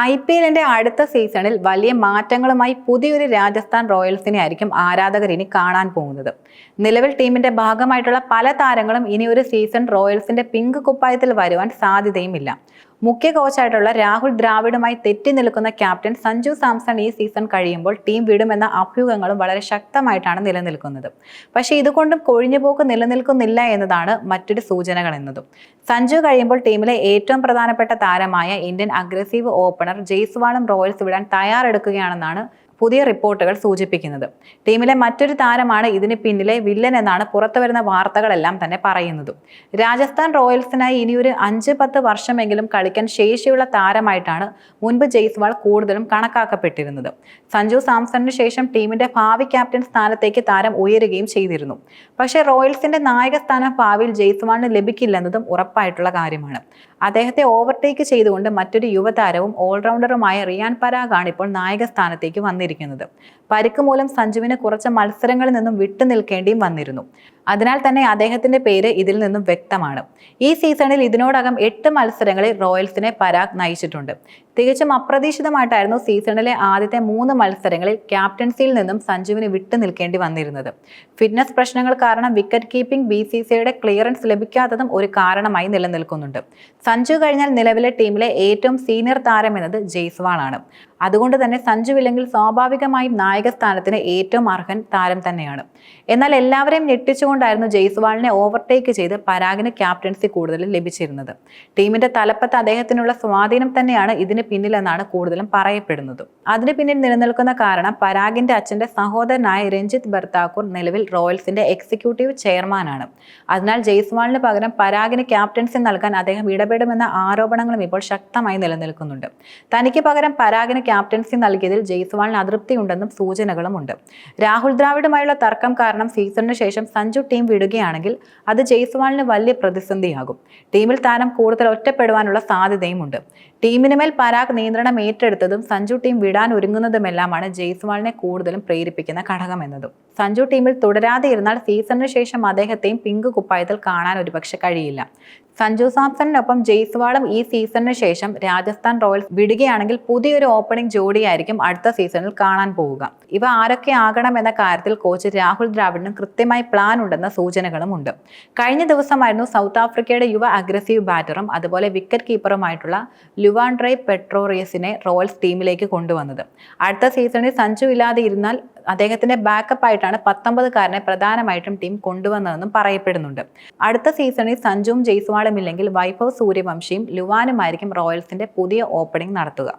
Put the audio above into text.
I P എല്ലിന്റെ അടുത്ത സീസണിൽ വലിയ മാറ്റങ്ങളുമായി പുതിയൊരു രാജസ്ഥാൻ റോയൽസിനെ ആയിരിക്കും ആരാധകർ ഇനി കാണാൻ പോകുന്നത്. നിലവിൽ ടീമിന്റെ ഭാഗമായിട്ടുള്ള പല താരങ്ങളും ഇനി ഒരു സീസൺ റോയൽസിന്റെ പിങ്ക് കുപ്പായത്തിൽ വരുവാൻ സാധ്യതയുമില്ല. മുഖ്യ കോച്ചായിട്ടുള്ള രാഹുൽ ദ്രാവിഡുമായി തെറ്റി നിൽക്കുന്ന ക്യാപ്റ്റൻ സഞ്ജു സാംസൺ ഈ സീസൺ കഴിയുമ്പോൾ ടീം വിടുമെന്ന അഭ്യൂഹങ്ങളും വളരെ ശക്തമായിട്ടാണ് നിലനിൽക്കുന്നത്. പക്ഷേ ഇതുകൊണ്ടും കൊഴിഞ്ഞുപോക്ക് നിലനിൽക്കുന്നില്ല എന്നതാണ് മറ്റൊരു സൂചനകൾ എന്നതും. സഞ്ജു കഴിയുമ്പോൾ ടീമിലെ ഏറ്റവും പ്രധാനപ്പെട്ട താരമായ ഇന്ത്യൻ അഗ്രസീവ് ഓപ്പണർ ജയ്സ്വാളും റോയൽസ് വിടാൻ തയ്യാറെടുക്കുകയാണെന്നാണ് പുതിയ റിപ്പോർട്ടുകൾ സൂചിപ്പിക്കുന്നത്. ടീമിലെ മറ്റൊരു താരമാണ് ഇതിന് പിന്നിലെ വില്ലൻ എന്നാണ് പുറത്തുവരുന്ന വാർത്തകളെല്ലാം തന്നെ പറയുന്നത്. രാജസ്ഥാൻ റോയൽസിനായി ഇനിയൊരു അഞ്ച് പത്ത് വർഷമെങ്കിലും കളിക്കാൻ ശേഷിയുള്ള താരമായിട്ടാണ് മുൻപ് ജയ്സ്വാൾ കൂടുതലും കണക്കാക്കപ്പെട്ടിരുന്നത്. സഞ്ജു സാംസണിന് ശേഷം ടീമിന്റെ ഭാവി ക്യാപ്റ്റൻ സ്ഥാനത്തേക്ക് താരം ഉയരുകയും ചെയ്തിരുന്നു. പക്ഷേ റോയൽസിന്റെ നായക സ്ഥാനം ഭാവിയിൽ ജയ്സ്വാളിന് ലഭിക്കില്ലെന്നതും ഉറപ്പായിട്ടുള്ള കാര്യമാണ്. അദ്ദേഹത്തെ ഓവർടേക്ക് ചെയ്തുകൊണ്ട് മറ്റൊരു യുവതാരവും ഓൾറൗണ്ടറുമായ റിയാൻ പരാഗാണ് ഇപ്പോൾ നായക സ്ഥാനത്തേക്ക് വന്നിരിക്കുന്നത്. പരിക്ക് മൂലം സഞ്ജുവിന് കുറച്ച് മത്സരങ്ങളിൽ നിന്നും വിട്ടുനിൽക്കേണ്ടിയും വന്നിരുന്നു. അതിനാൽ തന്നെ അദ്ദേഹത്തിന്റെ പേര് ഇതിൽ നിന്നും വ്യക്തമാണ്. ഈ സീസണിൽ ഇതിനോടകം എട്ട് മത്സരങ്ങളിൽ റോയൽസിനെ പരാഗ് നയിച്ചിട്ടുണ്ട്. തികച്ചും അപ്രതീക്ഷിതമായിട്ടായിരുന്നു സീസണിലെ ആദ്യത്തെ മൂന്ന് മത്സരങ്ങളിൽ ക്യാപ്റ്റൻസിയിൽ നിന്നും സഞ്ജുവിന് വിട്ടുനിൽക്കേണ്ടി വന്നിരുന്നത്. ഫിറ്റ്നസ് പ്രശ്നങ്ങൾ കാരണം വിക്കറ്റ് കീപ്പിംഗ് ബി സി സിയുടെ ക്ലിയറൻസ് ലഭിക്കാത്തതും ഒരു കാരണമായി നിലനിൽക്കുന്നുണ്ട്. സഞ്ജു കഴിഞ്ഞാൽ നിലവിലെ ടീമിലെ ഏറ്റവും സീനിയർ താരം എന്നത് ജയ്സ്വാൾ ആണ് അതുകൊണ്ട് തന്നെ സഞ്ജു ഇല്ലെങ്കിൽ സ്വാഭാവികമായും നായക സ്ഥാനത്തിന് ഏറ്റവും അർഹൻ താരം തന്നെയാണ്. എന്നാൽ എല്ലാവരെയും ഞെട്ടിച്ചുകൊണ്ടായിരുന്നു ജയ്സ്വാളിനെ ഓവർടേക്ക് ചെയ്ത് പരാഗിന് ക്യാപ്റ്റൻസി കൂടുതൽ ലഭിച്ചിരുന്നത്. ടീമിന്റെ തലപ്പത്ത് അദ്ദേഹത്തിനുള്ള സ്വാധീനം തന്നെയാണ് ഇതിന് പിന്നിലെന്നാണ് കൂടുതലും പറയപ്പെടുന്നത്. അതിന് പിന്നിൽ നിലനിൽക്കുന്ന കാരണം പരാഗിന്റെ അച്ഛന്റെ സഹോദരനായ രഞ്ജിത്ത് ബർത്താക്കൂർ നിലവിൽ റോയൽസിന്റെ എക്സിക്യൂട്ടീവ് ചെയർമാനാണ്. അതിനാൽ ജയ്സ്വാളിന് പകരം പരാഗിന് ക്യാപ്റ്റൻസി നൽകാൻ അദ്ദേഹം ഇടപെടുമെന്ന ആരോപണങ്ങളും ഇപ്പോൾ ശക്തമായി നിലനിൽക്കുന്നുണ്ട്. തനിക്ക് പകരം പരാഗിന് ക്യാപ്റ്റൻസി നൽകിയതിൽ ജയ്സ്വാളിന് അതൃപ്തിയുണ്ടെന്നും സൂചനകളുമുണ്ട്. രാഹുൽ ദ്രാവിഡുമായുള്ള തർക്കം കാരണം സീസണിന് ശേഷം സഞ്ജു ടീം വിടുകയാണെങ്കിൽ അത് ജയ്സ്വാളിന് വലിയ പ്രതിസന്ധിയാകും. ടീമിൽ താരം കൂടുതൽ ഒറ്റപ്പെടുവാനുള്ള സാധ്യതയുമുണ്ട്. ടീമിന് മേൽ പരാഗ് നിയന്ത്രണം ഏറ്റെടുത്തതും സഞ്ജു ടീം വിടാൻ ഒരുങ്ങുന്നതുമെല്ലാമാണ് ജയ്സ്വാളിനെ കൂടുതലും പ്രേരിപ്പിക്കുന്ന ഘടകമെന്നതും സഞ്ജു ടീമിൽ തുടരാതെ ഇരുന്നാൽ സീസണിന് ശേഷം അദ്ദേഹത്തെയും പിങ്ക് കുപ്പായത്തിൽ കാണാൻ ഒരുപക്ഷെ കഴിയില്ല. സഞ്ജു സാംസണിനൊപ്പം ജയ്സ്വാളും ഈ സീസണിന് ശേഷം രാജസ്ഥാൻ റോയൽസ് വിടുകയാണെങ്കിൽ പുതിയൊരു ഓപ്പണിംഗ് ജോഡിയായിരിക്കും അടുത്ത സീസണിൽ കാണാൻ പോവുക. ഇവ ആരൊക്കെ ആകണം എന്ന കാര്യത്തിൽ കോച്ച് രാഹുൽ ദ്രാവിഡിനും കൃത്യമായി പ്ലാൻ ഉണ്ടെന്ന സൂചനകളും ഉണ്ട് കഴിഞ്ഞ ദിവസമായിരുന്നു സൗത്ത് ആഫ്രിക്കയുടെ യുവ അഗ്രസീവ് ബാറ്ററും അതുപോലെ വിക്കറ്റ് കീപ്പറുമായിട്ടുള്ള ലുവാൻഡ്രൈ പെട്രോറിയസിനെ റോയൽസ് ടീമിലേക്ക് കൊണ്ടുവന്നത്. അടുത്ത സീസണിൽ സഞ്ജു ഇല്ലാതെ ഇരുന്നാൽ അദ്ദേഹത്തിന്റെ ബാക്കപ്പ് ആയിട്ടാണ് പത്തൊമ്പതുകാരനെ പ്രധാനമായിട്ടും ടീം കൊണ്ടുവന്നതെന്നും പറയപ്പെടുന്നുണ്ട്. അടുത്ത സീസണിൽ സഞ്ജുവും ജയ്സ്വാളും ഇല്ലെങ്കിൽ വൈഭവ് സൂര്യവംശിയും ലുവാനുമായിരിക്കും റോയൽസിന്റെ പുതിയ ഓപ്പണിംഗ് നടത്തുക.